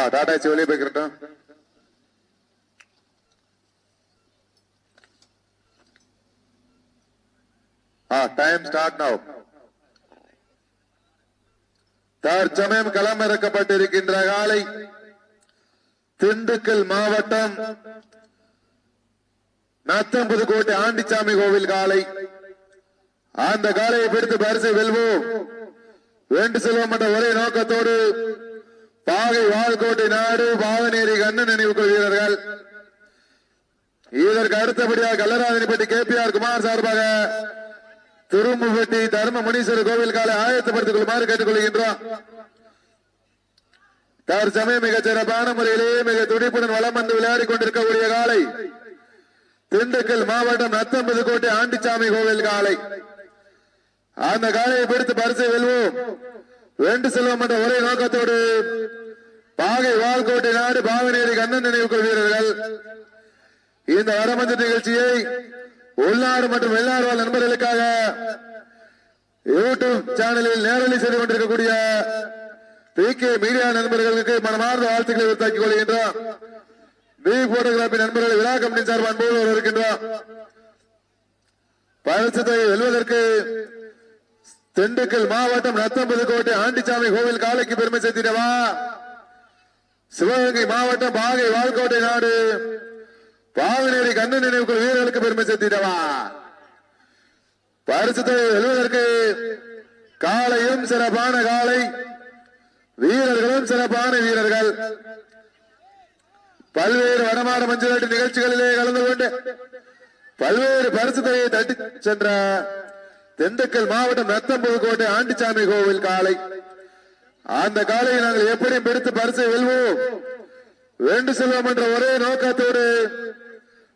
ஆ Tata AC வெளியே போய்க்கிறட்டும் ஆ டைம் ஸ்டார்ட் நவ் தற்சமயம் களமிறக்கப்பட்டிருக்கின்ற காலை திண்டுக்கல் மாவட்டம் நத்தம் புதுக்கோட்டை ஆண்டிச்சாமி கோவில் காலை. அந்த காலையை பிடித்து பரிசை வெல்வோம். வேண்டு செல்வோம் என்ற ஒரே நோக்கத்தோடு பாகை வாழ்கோட்டை நாடு பாவநேரி கண்ணன் நினைவுக்குள் வீரர்கள். இதற்கு அடுத்தபடியாக Kallarajanipatti K P R Kumar சார்பாக திரும்புபட்டி தர்ம முனீஸ்வரர் கோவில் காலை ஆயத்தப்படுத்திக் கொள்ளுமாறு கேட்டுக்கொள்கின்றோம். தற்சமயம் மிக சிறப்பான முறையிலே மிக துடிப்புடன் வளம் வந்து விளையாடி கொண்டிருக்கக்கூடிய காலை திண்டுக்கல் மாவட்டம் நத்தம்பது கோட்டை ஆண்டிச்சாமி கோவில் காலை. அந்த காலையை பிடித்து பரிசை வெல்வோம். வெண்டு செல்வோம் என்ற ஒரே நோக்கத்தோடு பாகை நாடு பாவநேரி கண்ணன் நினைவுக்குள் வீரர்கள் இந்த வடமஞ்ச நிகழ்ச்சியை உள்நாடு மற்றும் வெளிநாடு வாழ் நண்பர்களுக்காக யூடியூப் சேனலில் நேரலை செய்து கொண்டிருக்கக்கூடிய பி கே மீடியா நண்பர்களுக்கு மனமார்ந்த வாழ்த்துக்களை உருத்தாக்கிக் கொள்கின்றோம். பி போட்டோகிராபி நண்பர்கள் விழா கம்பெனி சார்பாக அன்போடு இருக்கின்றோம் பரிசத்தை வெல்வதற்கு திண்டுக்கல் மாவட்டம் நத்தம்பது கோட்டை ஆண்டிச்சாமி கோவில் காலைக்கு பெருமை சேர்த்திடவா? சிவகங்கை மாவட்டம் பாகை வால்கோட்டை நாடு. பாவநேரி கண்ணன் நினைவுக்குள் வீரர்களுக்கு பெருமை சேர்த்திடவா? பரிசுத்தை எழுவதற்கு காலையும் சிறப்பான காலை வீரர்களும் சிறப்பான வீரர்கள். பல்வேறு வடமாட மஞ்சள் நிகழ்ச்சிகளிலே கலந்து கொண்டு பல்வேறு பரிசுத்தையை தட்டி சென்ற திண்டுக்கல் மாவட்டம் ரத்தம் கோட்டை ஆண்டிச்சாமி கோவில் காலை. அந்த காலையை நாங்கள் எப்படி பிடித்து பரிசை வெல்வோம். வேண்டு செல்வோம் என்ற ஒரே நோக்கத்தோடு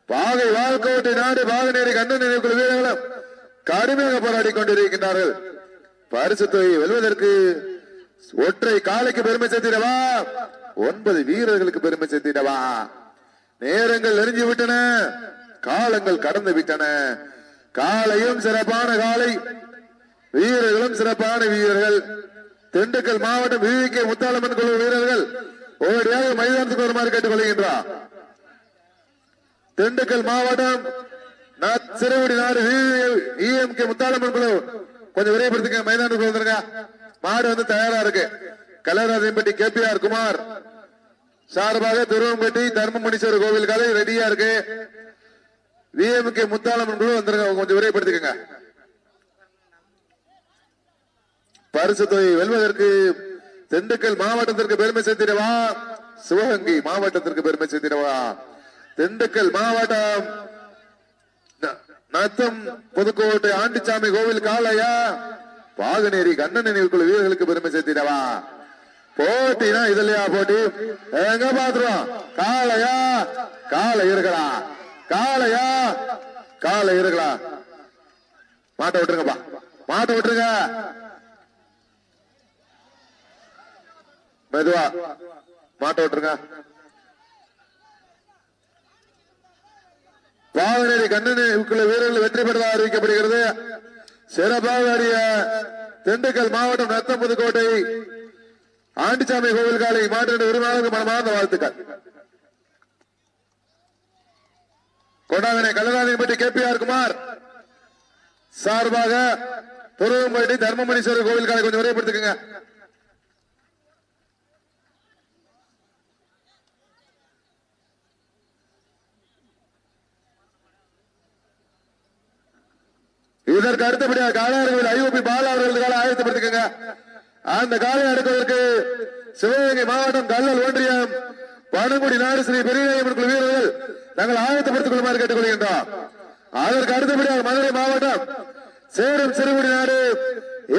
பாகை வாழ்கோட்டை நாடு பாகநேரி கண்ணன் நினைவுக்குழு வீரர்களும் கடுமையாக போராடி கொண்டிருக்கின்றார்கள். பரிசு தொகையை வெல்வதற்கு ஒற்றை காலைக்கு பெருமை சேர்த்திடவா? ஒன்பது வீரர்களுக்கு பெருமை சேர்த்திடவா? நேரங்கள் நெருங்கி விட்டன காலங்கள் கடந்து விட்டன. காலையும் சிறப்பான காலை வீரர்களும் சிறப்பான வீரர்கள். திண்டுக்கல் மாவட்டம் விவிகே முத்தாளம்மன் குழு வீரர்கள். உடனடியாக மைதானத்துக்கு வருமாறு கேட்டுக்கொள்கின்றார். திண்டுக்கல் மாவட்டம் சிறுவடி நாடு இஎம்கே முத்தாளம்மன் குழு. கொஞ்சம் விரைவுபடுத்துங்க மைதானத்துக்கு வந்துருங்க. மாடு வந்து தயாரா இருக்கு. Kalarajanpatti K P R Kumar. சார்பாக திருவம்பட்டி தர்மமுனீஸ்வரர் கோவில் காலை ரெடியா இருக்கு. விஎம்கே முத்தாளம்மன் குழு வந்துருங்க கொஞ்சம் விரைவுபடுத்திக்கங்க. பரிசு தொகை வெல்வதற்கு திண்டுக்கல் மாவட்டத்திற்கு பெருமை சேர்த்திடவா? சிவகங்கை மாவட்டத்திற்கு பெருமை சேர்த்திடவா? திண்டுக்கல் மாவட்டம் ந- நத்தம் புதுக்கோட்டை ஆண்டிச்சாமி கோவில் காளையா? பாகநேரி கண்ணன் நினைவுக்குழு வீரர்களுக்கு பெருமை சேர்த்திடவா? போட்டினா இதுலயா போட்டி. எங்க பாத்துருவோம் காளையா? காளை இருக்கலா காளையா? காளை இருக்கலா மாட்டை விட்டுருங்கப்பா. மாட்டை விட்டுருங்க. மெதுவா. மாட்ட விட்டுருங்க. பாவநேரி கண்ணனுக்குள்ள வீரர்கள் வெற்றி பெற்றதாக அறிவிக்கப்படுகிறது. சிறப்பாக அறிய திண்டுக்கல் மாவட்டம் நத்தம் புதுக்கோட்டை ஆண்டிச்சாமி கோவில் காலை மாற்றின உரிமையாளருக்கு மனமார்ந்த வாழ்த்துக்கள். கொண்டாவினை பற்றி கே பி ஆர் குமார் சார்பாக துருவம்பட்டி தர்மமணீஸ்வரர் கோவில் காலை கொஞ்சம் விரைவுபடுத்துக்குங்க. இதற்கு அடுத்தபடியாக காலாளர்கள் ஐஓபி பாலா அவர்களுக்காக ஆயத்தப்படுத்திக்கங்க அந்த காலை அடுப்பதற்கு சிவகங்கை மாவட்டம் கல்லல் ஒன்றியம் பனங்குடி நாடு ஸ்ரீ பெரியநாயகன் குழு வீரர்கள் நாங்கள் ஆயத்தப்படுத்திக் கொள்ளுமாறு கேட்டுக்கொள்கின்றோம். அதற்கு அடுத்தபடியாக மதுரை மாவட்டம் சேரும் சிறுகுடி நாடு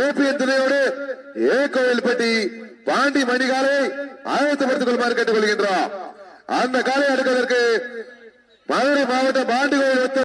ஏபிஎன் துணையோடு ஏ கோவில்பட்டி பாண்டி மணிகாலை ஆயத்தப்படுத்திக் கொள்ளுமாறு கேட்டுக்கொள்கின்றோம். அந்த காலை அடுப்பதற்கு மதுரை மாவட்டம் பாண்டி கோவில்